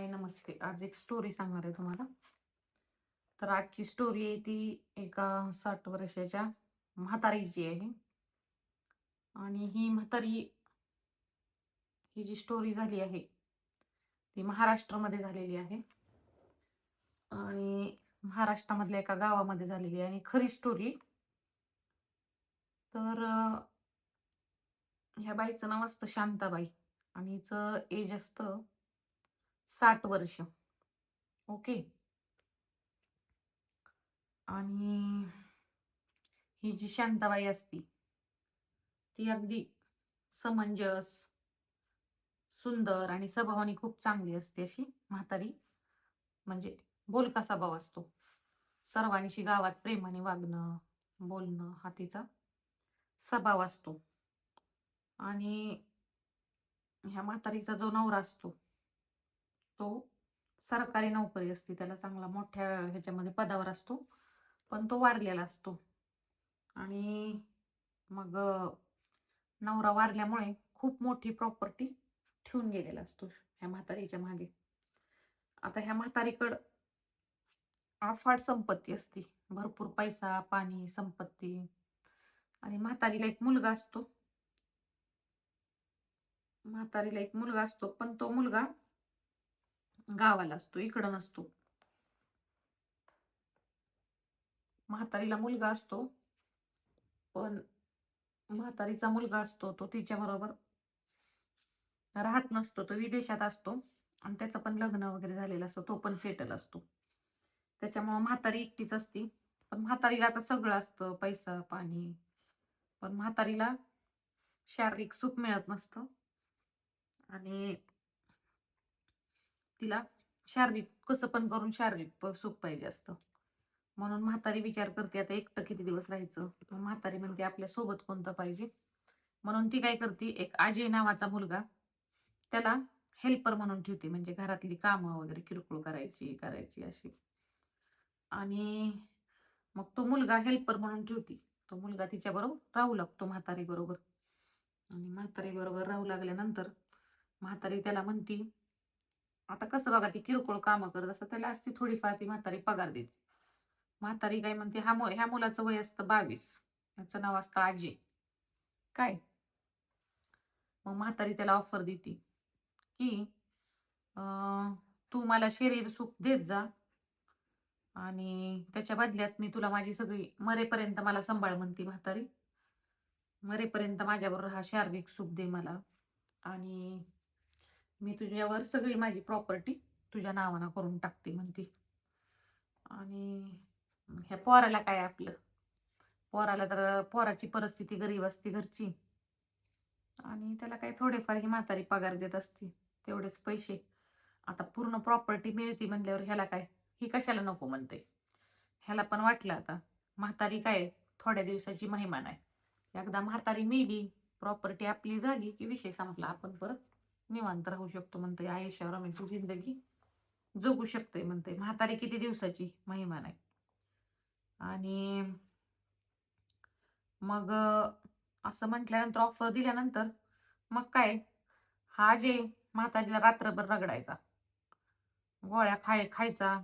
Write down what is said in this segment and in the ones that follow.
हाय नमस्ते आज एक स्टोरी सांगणार आहे तुम्हाला. तर आजची स्टोरी आहे ती एका साठ वर्षाच्या म्हातारीची आहे. आणि ही म्हातारी ही जी स्टोरी झाली आहे ती महाराष्ट्रामध्ये झालेली आहे. आणि महाराष्ट्रामधल्या एका गावामध्ये झालेली आहे. आणि खरी स्टोरी तर ह्या बाईचं नाव असतं शांताबाई. आणि हिचं एज असतं साठ वर्ष. ओके. आणि ही जी शांताबाई असती ती अगदी समंजस सुंदर आणि स्वभावाने खूप चांगली असते अशी म्हातारी. म्हणजे बोलका स्वभाव असतो? सर्वांशी गावात प्रेमाने वागणं बोलणं हा तिचा स्वभाव असतो. आणि ह्या म्हातारीचा जो नवरा असतो तो सरकारी नोकरी असते त्याला चांगला मोठ्या ह्याच्यामध्ये पदावर असतो पण तो वारलेला असतो. आणि मग नवरा वारल्यामुळे खूप मोठी प्रॉपर्टी ठेवून गेलेला असतो ह्या म्हातारीच्या मागे. आता ह्या म्हातारीकडं अफाट संपत्ती असती. भरपूर पैसा पाणी संपत्ती आणि म्हातारीला एक मुलगा असतो. म्हातारीला एक मुलगा असतो पण तो मुलगा गावाला असतो इकडं नसतो. म्हातारीला मुलगा असतो पण म्हातारीचा मुलगा असतो तो तिच्या बरोबर राहत नसतो तो विदेशात असतो आणि त्याचं पण लग्न वगैरे झालेलं असतं तो पण सेटल असतो. त्याच्यामुळं म्हातारी एकटीच असती पण म्हातारीला आता सगळं असतं पैसा पाणी पण म्हातारीला शारीरिक सुख मिळत नसतं. आणि तिला शारीरिक कसं पण करून शारीरिक प- सुख पाहिजे असतं. म्हणून म्हातारी विचार करते आता एकटं किती दिवस राहायचं? मग म्हातारी म्हणते आपल्यासोबत कोणतं पाहिजे? म्हणून ती काय करते एक अजय नावाचा मुलगा त्याला हेल्पर म्हणून ठेवते म्हणजे घरातली कामं वगैरे किरकोळ करायची करायची अशी. आणि मग तो मुलगा हेल्पर म्हणून ठेवते. तो मुलगा तिच्या बरोबर राहू लागतो म्हातारी बरोबर आणि म्हातारी बरोबर राहू लागल्यानंतर म्हातारी त्याला म्हणती आता कसं बघा ती किरकोळ कामं करत असं त्याला असते थोडीफार ती म्हातारी पगार देते. म्हातारी काय म्हणते हा मु- ह्या मुलाचं वय असतं बावीस याचं नाव असतं आजी. काय? मग म्हातारी त्याला ऑफर देते की तू मला शरीर सुख देत जा आणि त्याच्या बदल्यात मी तुला माझी सगळी मरेपर्यंत मला सांभाळ म्हणते म्हातारी. मरेपर्यंत माझ्याबरोबर हा शारीरिक सुख दे मला आणि मी तुझ्यावर सगळी माझी प्रॉपर्टी तुझ्या नावानं करून टाकते म्हणते. आणि ह्या पोराला काय आपलं? पोराला तर पोराची परिस्थिती गरीब असते घरची. आणि त्याला काही थोडेफार ही म्हातारी पगार देत असते तेवढेच पैसे. आता पूर्ण प्रॉपर्टी मिळते म्हणल्यावर ह्याला काय? ही कशाला नको म्हणते? ह्याला पण वाटलं आता. म्हातारी काय थोड्या दिवसाची महिमान आहे एकदा म्हातारी मेली प्रॉपर्टी आपली झाली की विषय संपला. आपण परत निवांत राहू शकतो म्हणते आयुष्यावर आम्ही जिंदगी जगू शकते म्हणते म्हातारी किती दिवसाची? महिमा नाही. आणि मग असं म्हटल्यानंतर ऑफर दिल्यानंतर मग काय? हा जे म्हातारीला रात्रभर रगडायचा गोळ्या खाय खायचा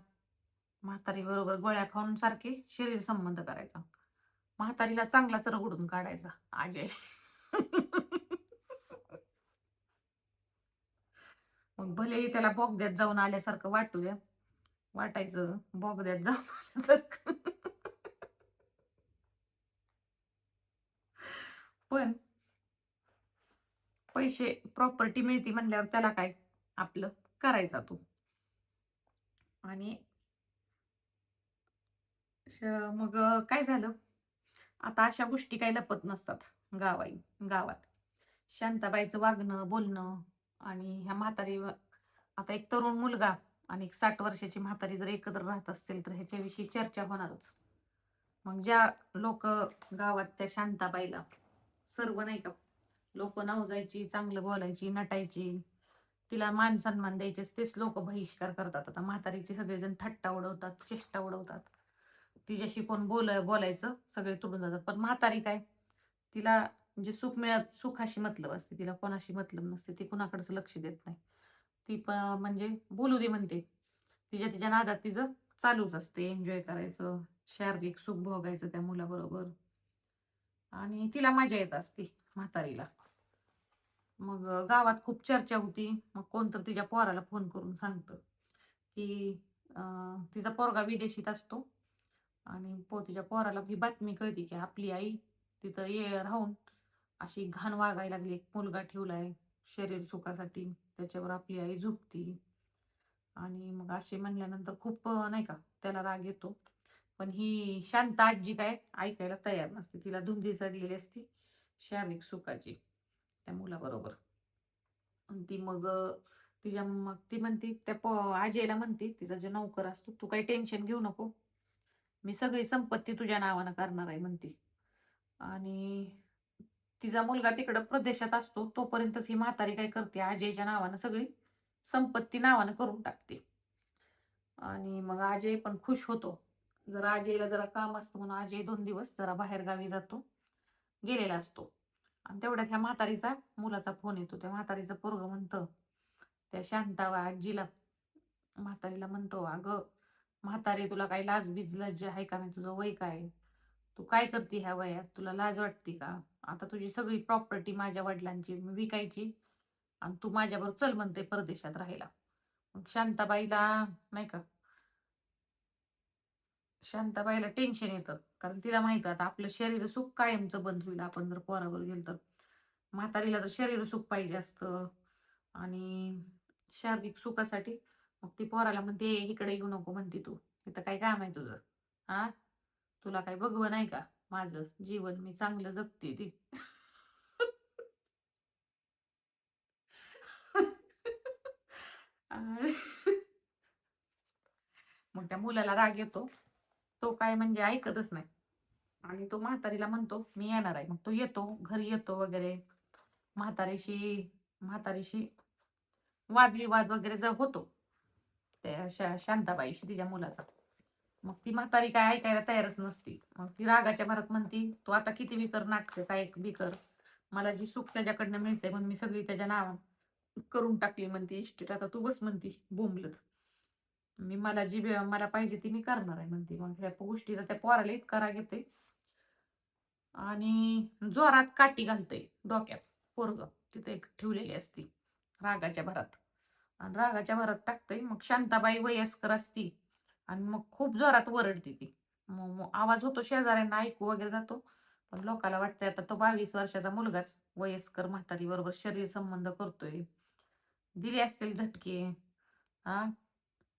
म्हातारी बरोबर गोळ्या खाऊन सारखे शरीर संबंध करायचा. म्हातारीला चांगलाच रगडून काढायचा. अजय मग भलेही त्याला बोगद्यात जाऊन आल्यासारखं वाटू द्या वाटायचं बोगद्यात जाऊन आल्यासारखं. पण पैसे प्रॉपर्टी मिळती म्हणल्यावर त्याला काय? आपलं करायचा तू. आणि मग काय झालं? आता अशा गोष्टी काही लपत नसतात गावाई गावात. शांताबाईचं वागणं बोलणं आणि ह्या म्हातारी आता एक तरुण मुलगा आणि एक साठ वर्षाची म्हातारी जर एकत्र राहत असतील तर ह्याच्याविषयी चर्चा होणारच. मग ज्या लोक गावात त्या शांताबाईला सर्व नाही का लोक नवजायची चांगलं बोलायची नटायची तिला मान सन्मान द्यायचेच तेच लोक बहिष्कार करतात. आता म्हातारीचे सगळेजण थट्टा उडवतात चेष्टा उडवतात. तिच्याशी कोण बोल बोलायचं सगळे तुडून जातात. पण म्हातारी काय तिला म्हणजे सुख मिळत सुखाशी मतलब असते तिला कोणाशी मतलब नसते ती कुणाकडचं लक्ष देत नाही. ती पण म्हणजे बोलू दे म्हणते. तिच्या तिच्या नादात तिचं चालूच असते एन्जॉय करायचं शारीरिक सुख भोगायचं त्या मुलाबरोबर. आणि तिला मजा येत असते म्हातारीला. मग गावात खूप चर्चा होती. मग कोणतर तिच्या पोराला फोन करून सांगतं की तिचा पोरगा विदेशीत असतो. आणि पो तिच्या पोराला ही बातमी कळते की आपली आई तिथं ये राहून अशी घाण वागायला लागली. एक मुलगा ठेवलाय शरीर सुखासाठी. त्याच्यावर आपली आई झुकती. आणि मग असे म्हणल्यानंतर खूप नाही का त्याला राग येतो. पण ही शांत आजी काय ऐकायला तयार नसते. तिला धुंदी चढलेली असती शारीरिक सुखाची. त्या मुलाबरोबर. ती मग तिच्या मग ती म्हणते त्या आजीला म्हणते तिचा जो नौकर असतो तू काही टेन्शन घेऊ नको. मी सगळी संपत्ती तुझ्या नावानं करणार आहे म्हणते. आणि तिचा मुलगा तिकडं प्रदेशात असतो तोपर्यंतच ही म्हातारी काय करते? अजयच्या नावानं सगळी संपत्ती नावानं करून टाकते. आणि मग अजय पण खुश होतो. जरा अजयला जरा काम असतं म्हणून अजय दोन दिवस जरा बाहेर गावी जातो गेलेला असतो. आणि तेवढ्यात ह्या म्हातारीचा मुलाचा फोन येतो. त्या म्हातारीचं पोरग म्हणतं त्या शांतावा आजीला म्हातारीला म्हणतो अगं म्हातारी तुला काही लाज बीज लज्ज आहे का नाही? तुझं वय काय तू काय करते ह्या वयात? तुला लाज वाटते का? आता तुझी सगळी प्रॉपर्टी माझ्या वडिलांची विकायची आणि तू माझ्यावर चल म्हणते परदेशात राहायला. मग शांताबाईला नाही का? शांताबाईला टेन्शन येतं. कारण तिला माहीत आता आपलं शरीर सुख कायमचं बंद होईल. आपण जर पोरावर गेल तर. म्हातारीला तर शरीर सुख पाहिजे असतं. आणि शारीरिक सुखासाठी मग ती पोराला म्हणते इकडे येऊ नको म्हणते तू. इथं काय काम आहे तुझं? हा तुला काय बघवं नाही का? माझं जीवन मी चांगलं जगते ती. मग त्या मुलाला राग येतो. तो काय म्हणजे ऐकतच नाही. आणि तो म्हातारीला म्हणतो मी येणार आहे. मग तो येतो घरी येतो वगैरे. म्हातारीशी म्हातारीशी वादविवाद वगैरे जर होतो त्या शांताबाईशी तिच्या मुलाचा. मग ती म्हातारी काय ऐकायला तयारच नसती. मग ती रागाच्या भरात म्हणती तू आता किती बी कर नाटकं काय बी कर मला जी सुख त्याच्याकडनं मिळते म्हणून मी सगळी त्याच्या नावा करून टाकली म्हणती इस्टेट. आता तू बस म्हणती बोंबलत. मी मला जी बी- मला पाहिजे ती मी करणार आहे म्हणते. मग ह्या गोष्टीचा त्या पोराला इतका राग येते आणि जोरात काठी घालते डोक्यात पोरग. तिथे एक ठेवलेली असती रागाच्या भरात. आणि रागाच्या भरात टाकते मग शांताबाई वयस्कर असती आणि मग खूप जोरात वरडते ती. मग आवाज होतो शेजाऱ्यांना ऐकू वगैरे जातो. पण लोकाला वाटतंय आता तो बावीस वर्षाचा मुलगाच. वयस्कर म्हातारी बरोबर शरीर संबंध करतोय. दिले असतील झटके हा?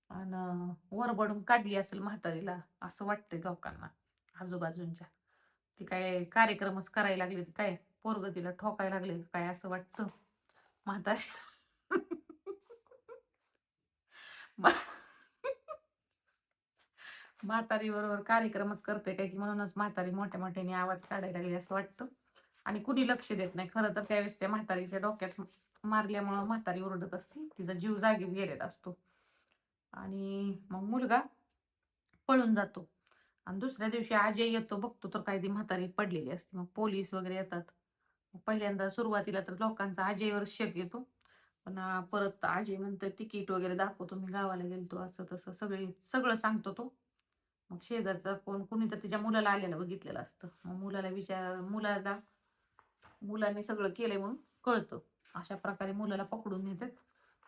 आणि वरबडून काढली असेल म्हातारीला असं वाटतंय लोकांना आजूबाजूंच्या. ती काय कार्यक्रमच करायला लागले काय? पोरग तिला ठोकायला लागले काय असं वाटतं? म्हातारी. म्हातारी बरोबर कार्यक्रमच करते काय की म्हणूनच म्हातारी मोठ्या मोठ्याने आवाज काढायला लागली असं वाटतं. आणि कुणी लक्ष देत नाही. खरं तर त्यावेळेस त्या म्हातारीच्या डोक्यात मारल्यामुळं म्हातारी ओरडत असते. तिचा जीव जागीच गेलेला असतो. आणि मग मुलगा पळून जातो. आणि दुसऱ्या दिवशी आजय येतो. बघतो तर काही ती म्हातारी पडलेली असते. मग पोलीस वगैरे येतात. मग पहिल्यांदा सुरुवातीला तर लोकांचा अजयवर शक येतो. पण परत आजी म्हणतं तिकीट वगैरे दाखवतो. मी गावाला गेलतो. असं तसं सगळे सगळं सांगतो तो. मग शेजारचा कोण कुणी तर तिच्या मुलाला आलेलं बघितलेलं असतं. मग मुलाला विचार मुलाला मुलाने सगळं केलंय म्हणून कळतं. अशा प्रकारे मुलाला पकडून नेतात.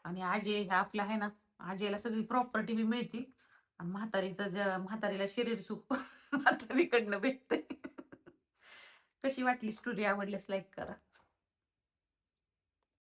आणि आजे ह्या आपला आहे ना आजेला सगळी प्रॉपर्टी बी मिळते. आणि म्हातारीचं ज्या म्हातारीला शरीर सुख म्हातारीकडनं भेटते कशी वाटली स्टोरी आवडल्यास लाईक करा.